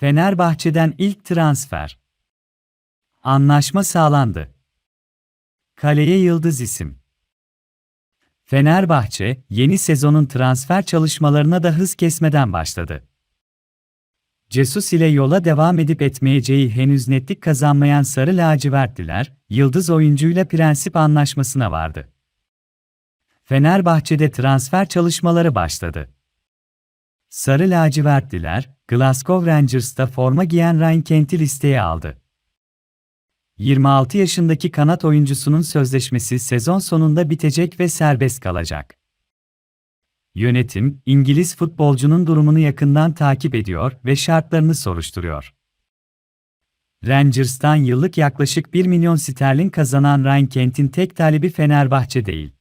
Fenerbahçe'den ilk transfer. Anlaşma sağlandı. Kaleye Yıldız isim. Fenerbahçe, yeni sezonun transfer çalışmalarına da hız kesmeden başladı. Cesus ile yola devam edip etmeyeceği henüz netlik kazanmayan Sarı Lacivertliler, Yıldız oyuncuyla prensip anlaşmasına vardı. Fenerbahçe'de transfer çalışmaları başladı. Sarı lacivertliler, Glasgow Rangers'ta forma giyen Ryan Kent'i listeye aldı. 26 yaşındaki kanat oyuncusunun sözleşmesi sezon sonunda bitecek ve serbest kalacak. Yönetim, İngiliz futbolcunun durumunu yakından takip ediyor ve şartlarını soruşturuyor. Rangers'tan yıllık yaklaşık 1 milyon sterlin kazanan Ryan Kent'in tek talebi Fenerbahçe değil.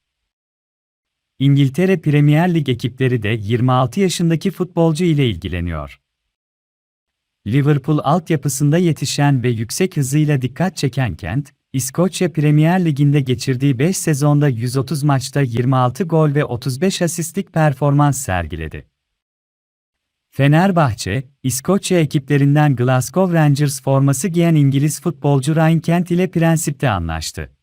İngiltere Premier Lig ekipleri de 26 yaşındaki futbolcu ile ilgileniyor. Liverpool altyapısında yetişen ve yüksek hızıyla dikkat çeken Kent, İskoçya Premier Ligi'nde geçirdiği 5 sezonda 130 maçta 26 gol ve 35 asistlik performans sergiledi. Fenerbahçe, İskoçya ekiplerinden Glasgow Rangers forması giyen İngiliz futbolcu Ryan Kent ile prensipte anlaştı.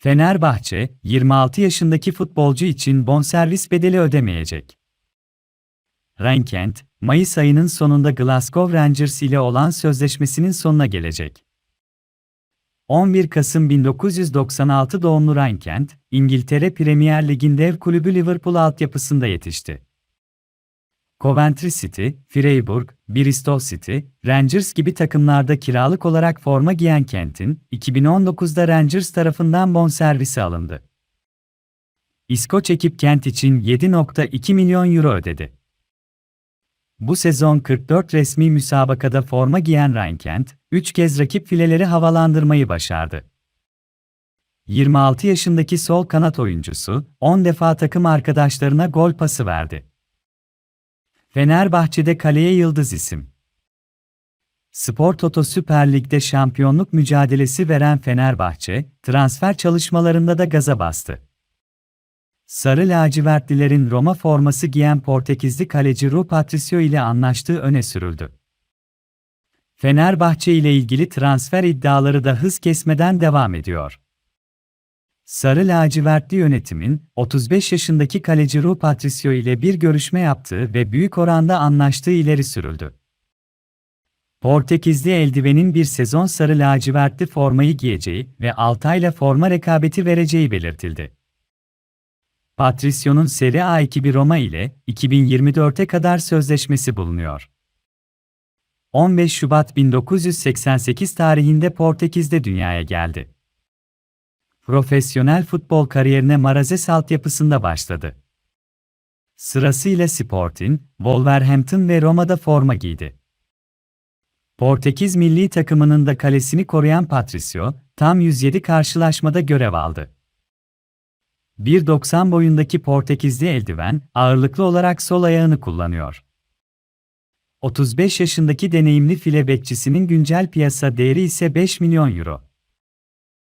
Fenerbahçe, 26 yaşındaki futbolcu için bonservis bedeli ödemeyecek. Rankent, Mayıs ayının sonunda Glasgow Rangers ile olan sözleşmesinin sonuna gelecek. 11 Kasım 1996 doğumlu Rankent, İngiltere Premier Lig'in dev kulübü Liverpool altyapısında yetişti. Coventry City, Freiburg, Bristol City, Rangers gibi takımlarda kiralık olarak forma giyen Kent'in, 2019'da Rangers tarafından bonservisi alındı. İskoç ekip Kent için 7.2 milyon euro ödedi. Bu sezon 44 resmi müsabakada forma giyen Ryan Kent, 3 kez rakip fileleri havalandırmayı başardı. 26 yaşındaki sol kanat oyuncusu, 10 defa takım arkadaşlarına gol pası verdi. Fenerbahçe'de kaleye yıldız isim. Spor Toto Süper Lig'de şampiyonluk mücadelesi veren Fenerbahçe, transfer çalışmalarında da gaza bastı. Sarı lacivertlilerin Roma forması giyen Portekizli kaleci Rui Patricio ile anlaştığı öne sürüldü. Fenerbahçe ile ilgili transfer iddiaları da hız kesmeden devam ediyor. Sarı lacivertli yönetimin, 35 yaşındaki kaleci Rui Patricio ile bir görüşme yaptığı ve büyük oranda anlaştığı ileri sürüldü. Portekizli eldivenin bir sezon sarı lacivertli formayı giyeceği ve Altay'la forma rekabeti vereceği belirtildi. Patricio'nun Serie A ekibi Roma ile 2024'e kadar sözleşmesi bulunuyor. 15 Şubat 1988 tarihinde Portekiz'de dünyaya geldi. Profesyonel futbol kariyerine Marazes altyapısında başladı. Sırasıyla Sporting, Wolverhampton ve Roma'da forma giydi. Portekiz milli takımının da kalesini koruyan Patricio, tam 107 karşılaşmada görev aldı. 1.90 boyundaki Portekizli eldiven, ağırlıklı olarak sol ayağını kullanıyor. 35 yaşındaki deneyimli file bekçisinin güncel piyasa değeri ise 5 milyon euro.